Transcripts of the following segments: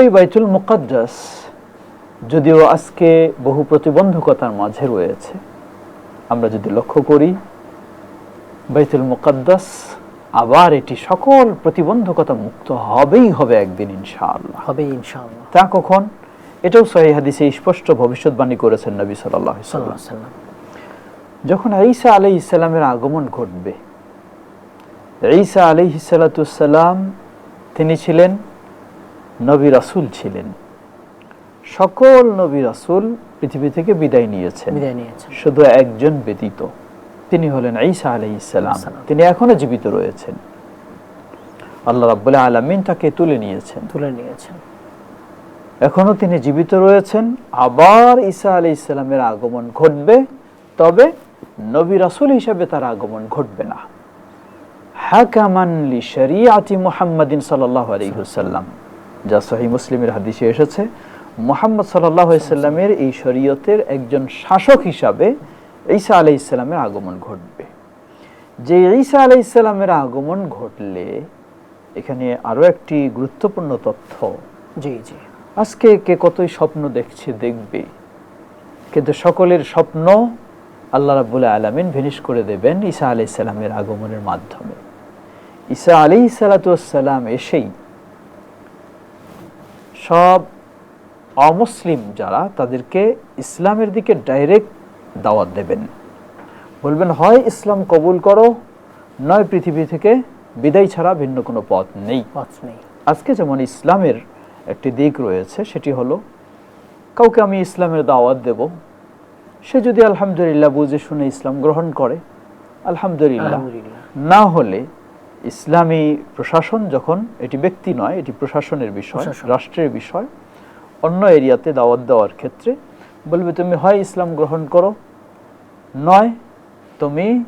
এই বাইতুল মুকাদ্দাস যদিও আজকে বহু প্রতিবন্ধকতার মাঝে রয়েছে। আমরা যদি লক্ষ্য করি বাইতুল মুকাদ্দাস আবার এটি সকল প্রতিবন্ধকতা মুক্ত হবেই হবে একদিন ইনশাআল্লাহ। হবে ইনশাআল্লাহ। তা কখন? এটাও সহি হাদিসে স্পষ্ট ভবিষ্যৎবাণী করেছেন নবী সাল্লাল্লাহু আলাইহি সাল্লাম যখন ঈসা আলাইহিস সালামের আগমন ঘটবে ঈসা আলাইহিস সালাম তিনি ছিলেন নবী রাসূল ছিলেন। সকল নবী রাসূল পৃথিবী থেকে বিদায় নিয়েছেন। শুধু একজন ব্যতীত। তিনি হলেন ঈসা আলাইহিস সালাম। সালাম। তিনি এখনও জীবিত রয়েছেন। আল্লাহ রাব্বুল আলামিন তাকে তুলে নিয়েছেন। তুলে নিয়েছেন। এখনও তিনি জীবিত রয়েছেন। আবার ঈসা আলী ইসলামের আগমন ঘটবে। তবে নবী রাসূল হিসেবে তার আগমন ঘটবে না। হাকামান লি শরিয়াতি মুহাম্মাদিন সাল্লাল্লাহু আলাইহি ওয়াসাল্লাম। যা সহি মুসলিমের হাদিসে এসেছে মোহাম্মদ সাল্লামের এই শরীয়তের একজন শাসক হিসাবে ঈসা আলাইহিস সালামের আগমন ঘটবে। যে ঈসা আলাইহিস সালামের আগমন ঘটলে এখানে আরও একটি গুরুত্বপূর্ণ তথ্য। জি জি। আজকে কে কতই স্বপ্ন দেখছে দেখবে। কিন্তু সকলের স্বপ্ন আল্লাহ রাবুল আলমিন ভেনিশ করে দেবেন ঈসা আলি সাল্লামের আগমনের মাধ্যমে। ঈসা আলি সালাতাম এসেই সব অমুসলিম যারা তাদেরকে ইসলামের দিকে ডাইরেক্ট দাওয়াত দেবেন। বলবেন হয় ইসলাম কবুল করো নয় পৃথিবী থেকে বিদায় ছাড়া ভিন্ন কোনো পথ নেই। পথ নেই। আজকে যেমন ইসলামের একটি দিক রয়েছে সেটি হলো কাউকে আমি ইসলামের দাওয়াত দেব। সে যদি আলহামদুলিল্লাহ বুঝে শুনে ইসলাম গ্রহণ করে আলহামদুলিল্লাহ। আলহামদুলিল্লাহ। না হলে ইসলামী প্রশাসন যখন এটি ব্যক্তি নয় এটি প্রশাসনের বিষয় রাষ্ট্রের বিষয় অন্য এরিয়াতে দাওয়াত দেওয়ার ক্ষেত্রে বলবে তুমি হয় ইসলাম গ্রহণ করো নয় তুমি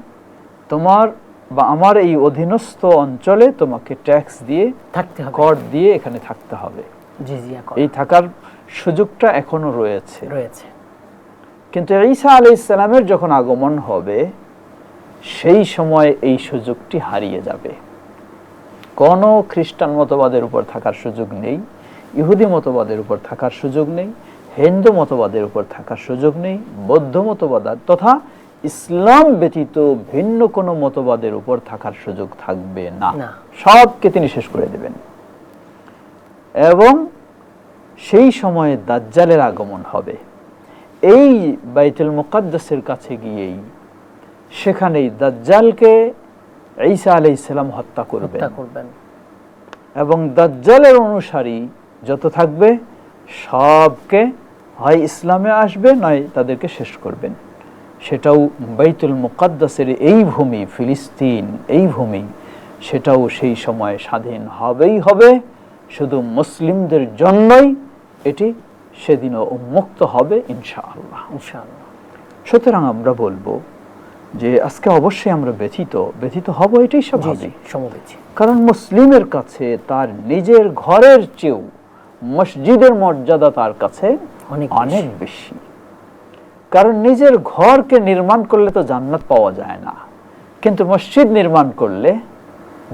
তোমার বা আমার এই অধীনস্থ অঞ্চলে তোমাকে ট্যাক্স দিয়ে থাকতে হবে। কর দিয়ে এখানে থাকতে হবে। এই থাকার সুযোগটা এখনও রয়েছে। রয়েছে। কিন্তু ঈসা আলী ইসলামের যখন আগমন হবে সেই সময় এই সুযোগটি হারিয়ে যাবে। কোনো খ্রিস্টান মতবাদের উপর থাকার সুযোগ নেই ইহুদি মতবাদের উপর থাকার সুযোগ নেই হিন্দু মতবাদের উপর থাকার সুযোগ নেই বৌদ্ধ মতবাদ তথা ইসলাম ব্যতীত ভিন্ন কোনো মতবাদের উপর থাকার সুযোগ থাকবে না। সবকে তিনি শেষ করে দেবেন। এবং সেই সময়ে দাজ্জালের আগমন হবে। এই বাইতুল মুকাদ্দাসের কাছে গিয়েই সেখানেই দাজ্জালকে ঈসা আলাইহিস ইসলাম হত্যা করবেন। করবেন। এবং দাজ্জালের অনুসারী যত থাকবে সবকে হয় ইসলামে আসবে নয় তাদেরকে শেষ করবেন। সেটাও বাইতুল মুকাদ্দাসের এই ভূমি ফিলিস্তিন এই ভূমি সেটাও সেই সময় স্বাধীন হবেই হবে। শুধু মুসলিমদের জন্যই এটি সেদিনও উন্মুক্ত হবে ইনশাআল্লাহ। ইনশাআল্লাহ। সুতরাং আমরা বলব যে আজকে অবশ্যই আমরা ব্যথিত ব্যথিত হব এটাই স্বাভাবিক। কারণ মুসলিমের কাছে তার নিজের ঘরের চেয়েও মসজিদের মর্যাদা তার কাছে অনেক অনেক বেশি। কারণ নিজের ঘরকে নির্মাণ করলে তো জান্নাত পাওয়া যায় না। কিন্তু মসজিদ নির্মাণ করলে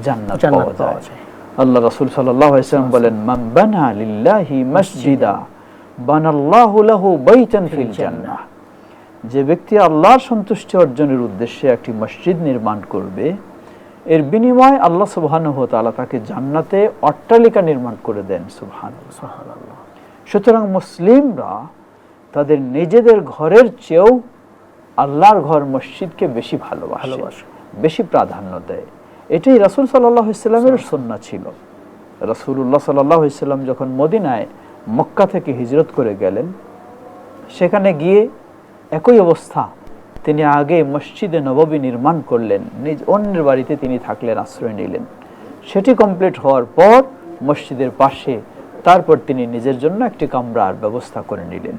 জান্নাত পাওয়া যায়। যায়। আল্লাহ রাসূল সাল্লাল্লাহু আলাইহি ওয়াসাল্লাম বলেন মান বানা লিল্লাহি মসজিদা। বানাল্লাহু লাহু বাইতান ফিল জান্নাহ। যে ব্যক্তি আল্লাহর সন্তুষ্টি অর্জনের উদ্দেশ্যে একটি মসজিদ নির্মাণ করবে এর বিনিময়ে আল্লাহ সুবহানাহু ওয়া তাআলা তাকে জান্নাতে অট্টালিকা নির্মাণ করে দেন সুবহানাল্লাহ। সুতরাং মুসলিমরা তাদের নিজেদের ঘরের চেয়েও আল্লাহর ঘর মসজিদকে বেশি ভালোবাসে ভালোবাসে। বেশি প্রাধান্য দেয়। এটাই রাসূল সাল্লাল্লাহু আলাইহি সাল্লামের সুন্নাহ ছিল। রাসূলুল্লাহ সাল্লাল্লাহু আলাইহি সাল্লাম যখন মদিনায় মক্কা থেকে হিজরত করে গেলেন সেখানে গিয়ে একই অবস্থা। তিনি আগে মসজিদে নববী নির্মাণ করলেন নিজ অন্যের বাড়িতে তিনি থাকলেন আশ্রয় নিলেন। সেটি কমপ্লিট হওয়ার পর মসজিদের পাশে তারপর তিনি নিজের জন্য একটি কামরার ব্যবস্থা করে নিলেন।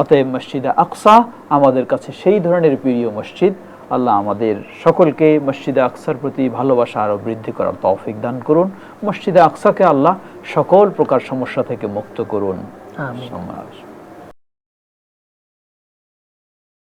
অতএব মসজিদে আকসা আমাদের কাছে সেই ধরনের প্রিয় মসজিদ। আল্লাহ আমাদের সকলকে মসজিদে আকসার প্রতি ভালোবাসা আরও বৃদ্ধি করার তৌফিক দান করুন। মসজিদে আকসাকে আল্লাহ সকল প্রকার সমস্যা থেকে মুক্ত করুন।